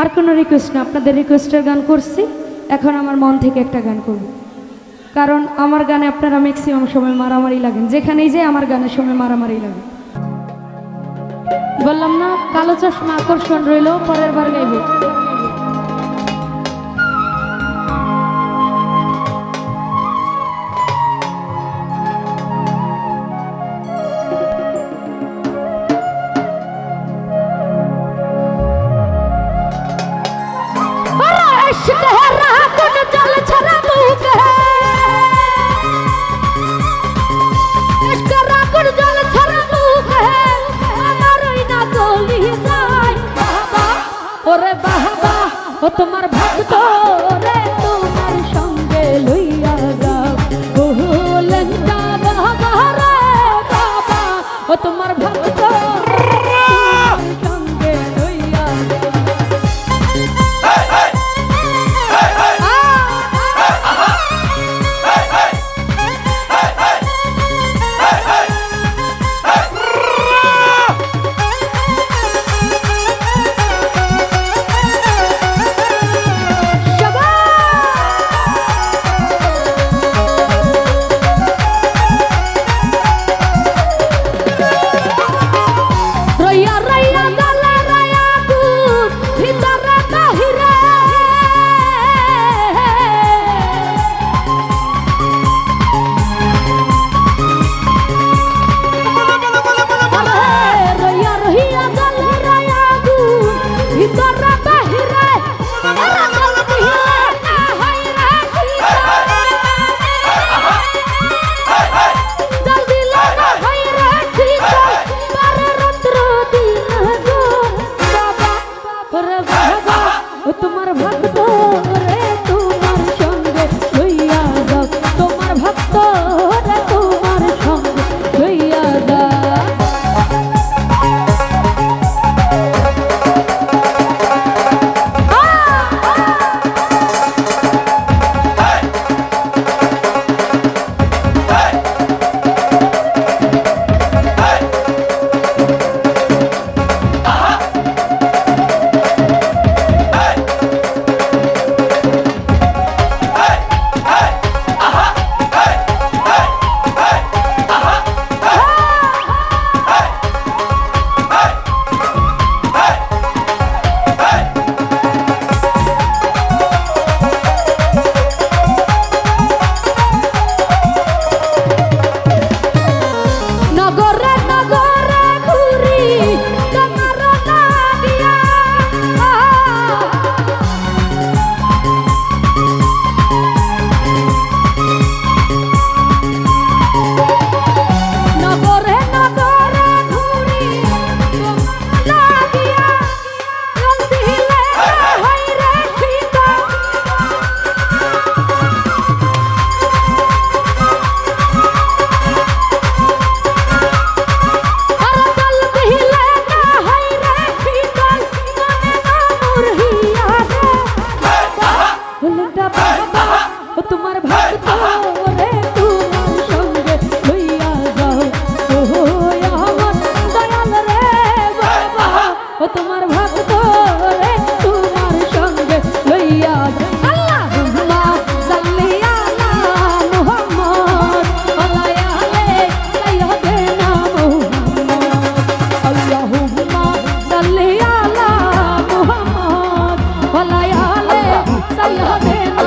আর কোনো রিকোয়েস্ট না, আপনাদের রিকোয়েস্টের গান করছি। এখন আমার মন থেকে একটা গান করব কারণ আমার গানে আপনারা ম্যাক্সিমাম সময় মারামারি লাগেন। যেখানেই যাই আমার গানের সময় মারামারি লাগে। বললাম না, কালো চশমা আকর্ষণ রইল, পরের বার গাইবে। Shut the hell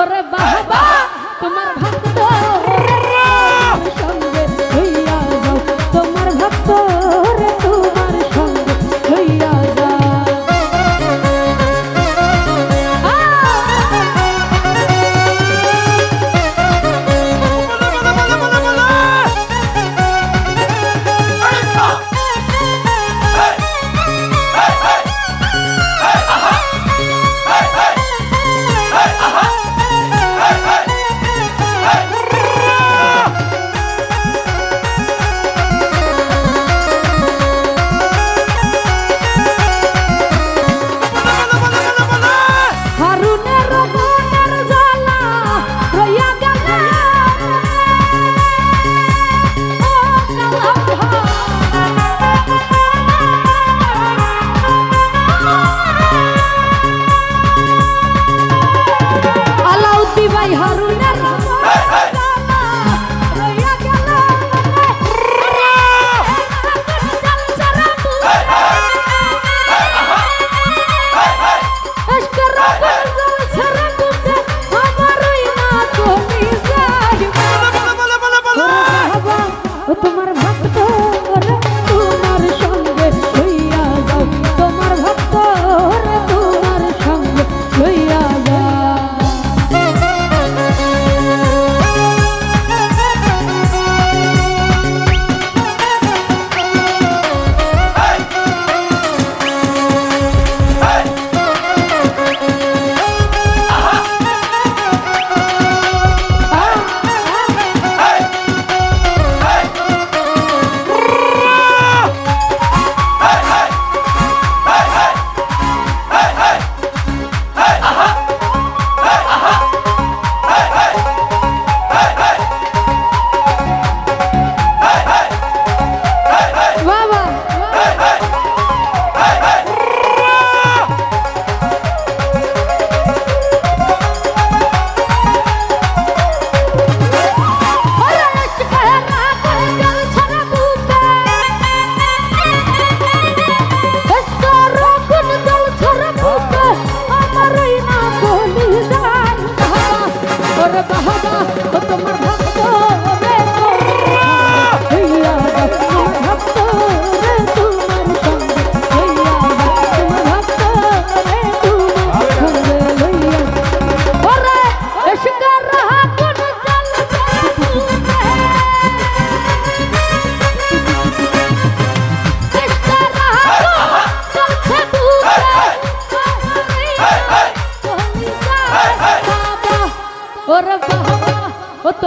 ওরে বাবা তোমার